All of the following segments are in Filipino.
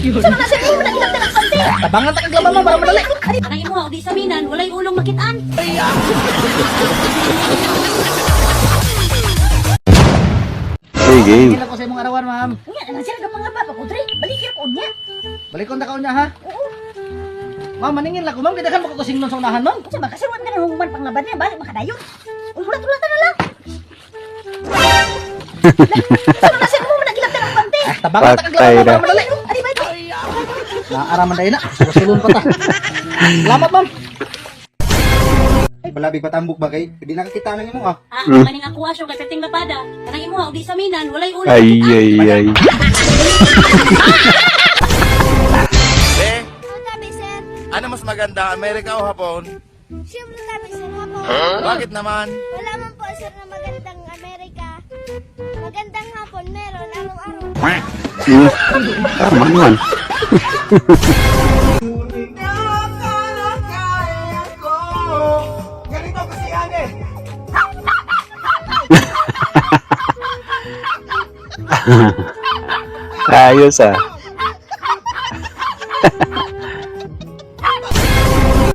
Sama na sir, mo na ilang talang pante. Tabangan ta kaglaban ma'am para madali. Kanang imo di sa minan, walay ulong makitaan. Sige. Kila ko sa imong arawan ma'am. Unya na sir ka mga baba ko dre. Balikir ko niya. Balikon ta ka unya ha. Oo. Ma'am maningin lang ko ma'am kita kan makakusing nun sa unahan ma'am. Kasi makasirwan ka na human panglaban niya, balik makadayon. Ulat-ulat na lang. Sama na sir, mo na ilang talang pante. Ah, tabangan ta kaglaban Patay ma'am para na. madali. Naaraman dahil na. Susulun pa ta. Salamat ma'am. Ay, balabi patambok ba kay? Hindi nakakita na mo ah. Ah, Hmm. kaning ako asyo kay perting lapada. Kanang imo di sa minan, walay ulong Ay, ay, ay. Eh, sir, ano mas maganda, Amerika o Hapon? siyempre sabi sir hapon. Bakit naman? Wala man po sir na magandang Amerika. Magandang hapon meron araw-araw. Hmm. Tama naman. Ganito kasi yan eh. Ayos ah.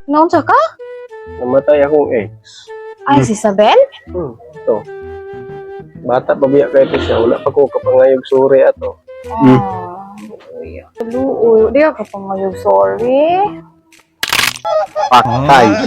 Naunsa ka? Namatay akong ex. Ay, si Isabel? Hmm, ito. Bata pa biya kay siya. Wala pa ko kapangayog suri ato. Hmm. Ay, luoy. Di ka pa ngayon, sorry. Patay.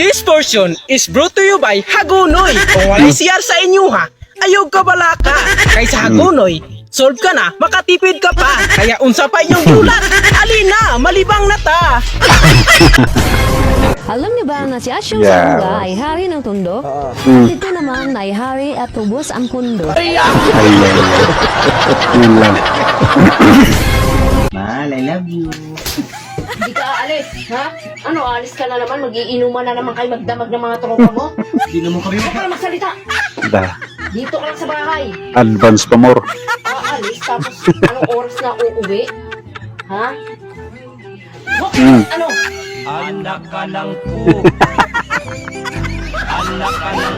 This portion is brought to you by Hagunoy. Kung walay siyar sa inyo ha, ayog ka bala ka. Kay sa Hagunoy, solve ka na, makatipid ka pa. Kaya unsa pa inyong gulat. Alina, malibang na ta. Alam niyo ba na si Asyong Yeah. Sangga ay hari ng tundo? Hmm. Dito naman ay hari at tubos ang pundo. Ay, ay, ay. Yun lang. Mahal, I love you. Hindi ka aalis, ha? Ano, aalis ka na naman? Magiinuman na naman kayo magdamag ng mga tropa mo? Hindi naman kami Huwag ka na magsalita. Da. Dito ka lang sa bahay. Advance pa more. Aalis, tapos anong oras na uuwi? Ha? Huwag ka Hmm. ano? Anak ka ng po. Anak ka ng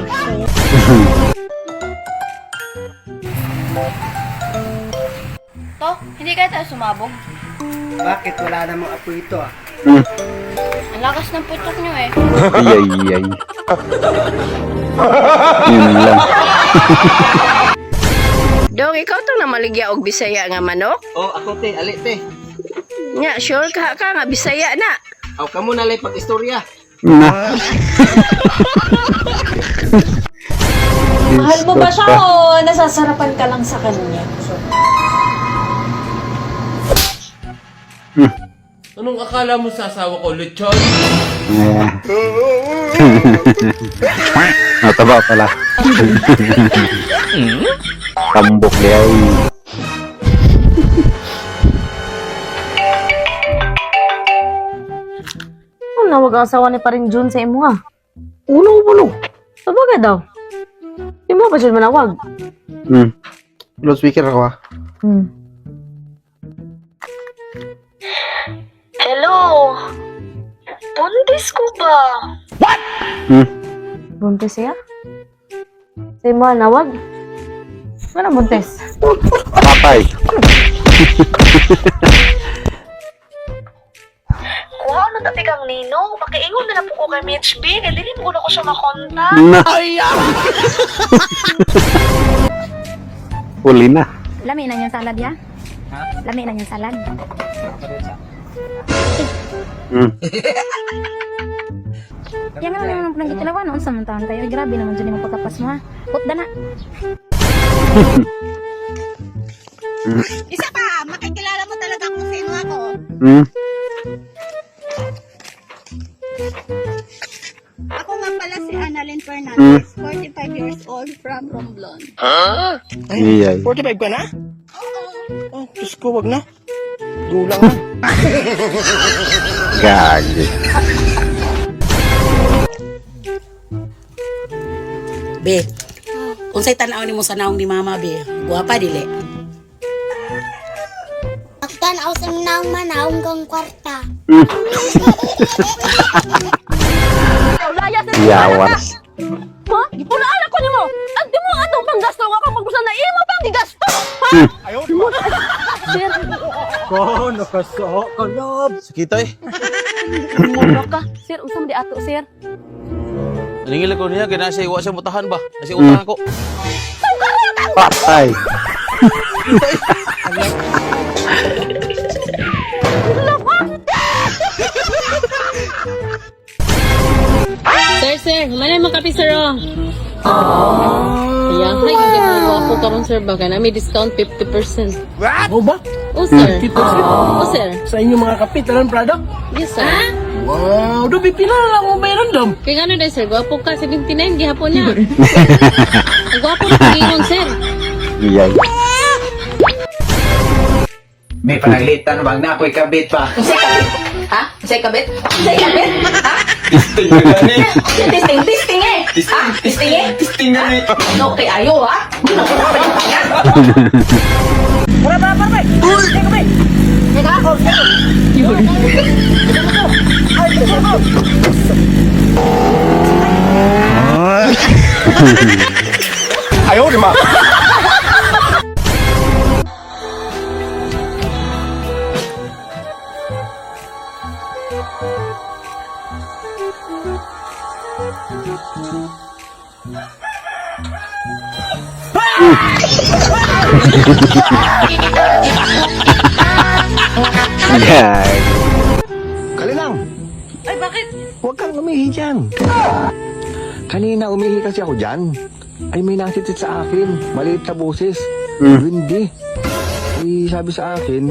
To, hindi kayo tayo sumabog. Bakit wala namang apo ito ah? Hmm. Ang lakas ng putok nyo eh. Ay, ay, ay. Yun lang. Dong, ikaw to na maligya og Bisaya nga manok? Oh, ako te, ali te. Nya, sure ka ka nga Bisaya na. Aw kamo na lay pag-istorya. Na. Mahal mo ba siya o nasasarapan ka lang sa kanya? Anong akala mo sa asawa ko, Lechon? Nataba pala. Tambok yan. Nawag ang asawa ni paring June sa imo ha? Ulo, ulo. Sabagay daw. Di mo ba siya manawag? Hmm. Loudspeaker ako ah. Hmm. Hello! Buntis ko ba? Hmm. Buntis siya? Sa imo nawag? Ano buntis? Patay. Ano tati kang ninong? Pakiingon na na po ko kay Mitch B. Kaya dili mo ko na ko siya makonta. Na. Huli na. Lami na yung salad ya? Lami na yung salad. Hmm. Yan naman nang gitulawan. Unsa man taon tayo? Grabe naman dyan yung pagkapas mo ha. Putda na. Isa pa, makikilala mo talaga kung sino ako. Hmm. Ako nga pala si Annalyn Fernandez, 45 years old from Romblon. Ay, ay. 45 ka na? Oh, Diyos ko, wag na. Gulang na. Gagi. Be, unsay tanaw nimo sa naong ni mama be? Guwapa dili. Ang tanaw sa nang manaong kang kwarta. Yawas. Ha? Gipulaan ako nimo. Ang di mo atong panggasto Ko, nakaso ka lob. Sakitoy. Mura ka. Sir, unsa man di ato, sir? Ningil ko niya, kaya nasa iwa siya mutahan ba? Nasa utang ako. Patay. Sir, sir, manay makapi sir oh. Kaya, hay, hindi mo ako karon sir baka na may discount 50%. Mo ba? Oh, sir. 50%? Oh, sir. Sa inyong mga kapitalan product? Yes, sir. Wow, dobi pila na lang mo mayroon dam. Kaya ano dahil sir, gwapo ka, 79, gihapon niya. Ang gwapo na pag sir. Iyay. May panaglitan, wag na ako'y kabit pa. Unsay kabit? Ha? Unsay kabit? Unsay kabit? Testing, testing eh. Ha? Testing eh. Testing nga eh. No, kay ayo ha? Para para para. Teka ba? Teka ako. Iyay. Kalilang! Ay, bakit? Huwag kang umihi dyan. Kanina umihi kasi ako dyan. Ay may nasitit sa akin. Maliit na boses. Hmm. Hindi. Ay sabi sa akin,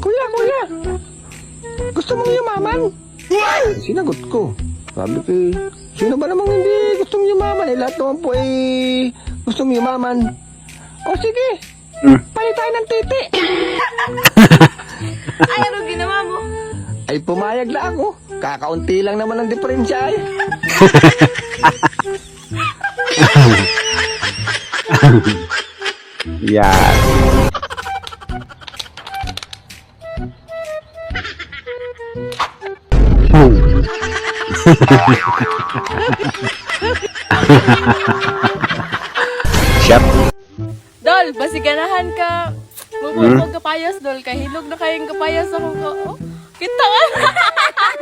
Kuya, kuya! Gusto mong yumaman? Sinagot ko. Sabi ko, eh, sino ba namang hindi gustong yumaman? Eh, lahat naman po eh, gustong yumaman. O sige, Hmm. palit tayo ng titi. Ay, ano ginawa mo? Ay pumayag na ako. Kakaunti lang naman ang diferensya eh. Yan. Shut. Dol, basiganahan ka. Hmm? Mumulog ka payas, Dol. Kahilog na kayong kapayas ako ka. Oh, kita ka.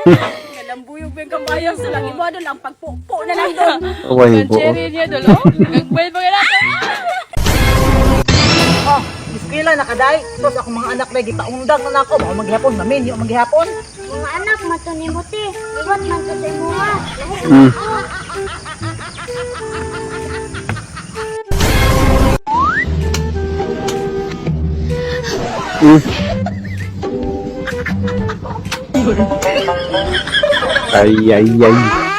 Kalambuyog yung kapayas. Lagi mo, Dol. Ang pagpupo na lang, Dol. Away po. Cherry niya, Dol. Oh, nagbayad mo ka natin. Oh, iskila na kaday. Tos ako mga anak na gitaundang na nako. Mao maghapon, mamin yung maghapon. Mga anak, matunimuti. Iwat man sa sa imuha. Lahi Hmm. Ay, ay, ay.